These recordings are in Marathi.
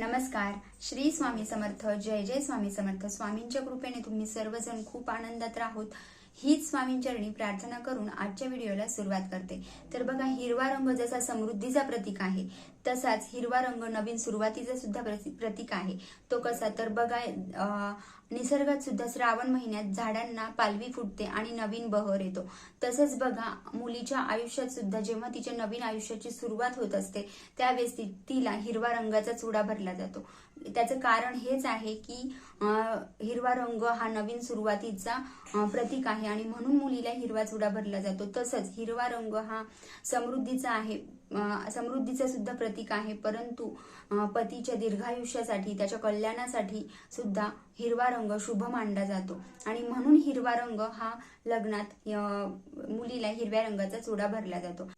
नमस्कार. श्री स्वामी समर्थ जय जय स्वामी समर्थ. स्वामींच्या कृपेने तुम्ही सर्वजण खूप आनंदात राहोत. हीच स्वामींचरणी प्रार्थना करून आजच्या व्हिडिओला सुरुवात करते. तर बघा हिरवा रंग जसा समृद्धीचा प्रतीक आहे तसाच हिरवा रंग नवीन सुरुवातीचा सुद्धा प्रती- प्रतीक आहे. तो कसा? तर बघा निसर्गात सुद्धा श्रावण महिन्यात झाडांना पालवी फुटते आणि नवीन बहर येतो. तसंच बघा मुलीच्या आयुष्यात सुद्धा जेव्हा तिच्या नवीन आयुष्याची सुरुवात होत असते त्यावेळेस ती- तिला हिरवा रंगाचा चुडा भरला जातो. त्याचं कारण हेच आहे की हिरवा रंग हा नवीन सुरुवातीचा प्रतीक आहे आणि म्हणून मुलीला हिरवा चुडा भरला जातो. तसंच हिरवा रंग हा समृद्धीचा आहे. समृद्धीचं सुद्धा प्रतीक आहे. परंतु पतीच्या दीर्घायुष्यासाठी त्याच्या कल्याणासाठी सुद्धा हिरवा रंग शुभ मानला जातो. आणि म्हणून हिरवा रंग हा लग्नात मुलीला हिरव्या रंगाचा चुडा भरला जातो.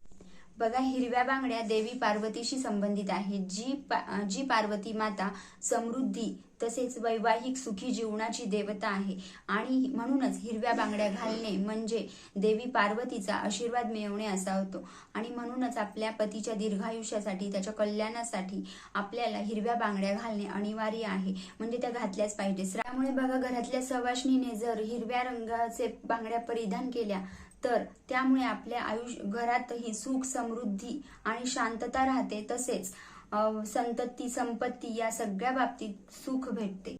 बघा हिरव्या बांगड्या देवी पार्वतीशी संबंधित आहे. जी पा- जी पार्वती माता समृद्धी तसेच वैवाहिक सुखी जीवनाची देवता आहे. आणि म्हणूनच हिरव्या बांगड्या घालणे म्हणजे देवी पार्वतीचा आशीर्वाद मिळवणे असा होतो. आणि म्हणूनच आपल्या पतीच्या दीर्घायुष्यासाठी त्याच्या कल्याणासाठी आपल्याला हिरव्या बांगड्या घालणे अनिवार्य आहे. म्हणजे त्या घातल्याच पाहिजे. त्यामुळे बघा घरातल्या सवाशणीने जर हिरव्या रंगाचे बांगड्या परिधान केल्या तर त्यामुळे आपल्या आयुष्य घरातही सुख समृद्धी आणि शांतता राहते. तसेच संतती संपत्ती या सगळ्या बाबतीत सुख भेटते.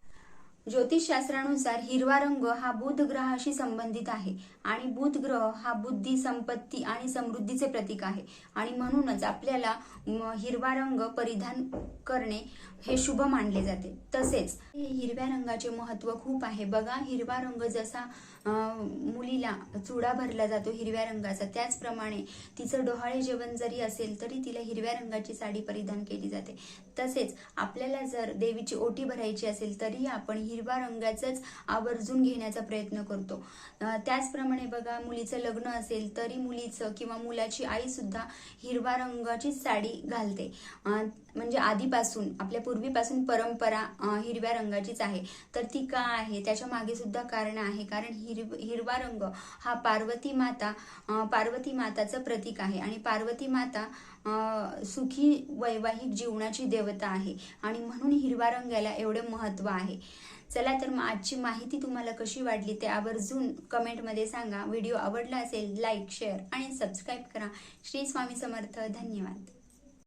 ज्योतिषशास्त्रानुसार हिरवा रंग हा बुध ग्रहाशी संबंधित आहे आणि बुध ग्रह हा बुद्धी संपत्ती आणि समृद्धीचे प्रतीक आहे. आणि म्हणूनच आपल्याला हिरवा रंग परिधान करणे हे शुभ मानले जाते. तसेच हे हिरव्या रंगाचे महत्त्व खूप आहे. बघा हिरवा रंग जसा मुलीला चुडा भरला जातो हिरव्या रंगाचा त्याचप्रमाणे तिचं डोहाळे जेवण जरी असेल तरी तिला हिरव्या रंगाची साडी परिधान केली जाते. तसेच आपल्याला जर देवीची ओटी भरायची असेल तरी आपण हिरवा रंगाचंच आवर्जून घेण्याचा प्रयत्न करतो. त्याचप्रमाणे बघा मुलीचं लग्न असेल तरी मुलीचं किंवा मुलाची आई सुद्धा हिरवा रंगाचीच साडी घालते. म्हणजे आधीपासून आपल्या पूर्वीपासून परंपरा हिरव्या रंगाचीच आहे. तर ती का आहे? त्याच्यामागे सुद्धा कारण आहे. कारण हिरव हिरवा रंग हा पार्वती माता पार्वती माताचं प्रतीक आहे. आणि पार्वती माता सुखी वैवाहिक जीवनाची देवता आहे. आणि म्हणून हिरवा रंग याला एवढे महत्त्व आहे. चला तर मग आजची माहिती तुम्हाला कशी वाटली ते आवर्जून कमेंटमध्ये सांगा. व्हिडिओ आवडला असेल लाईक शेअर आणि सबस्क्राईब करा. श्री स्वामी समर्थ. धन्यवाद.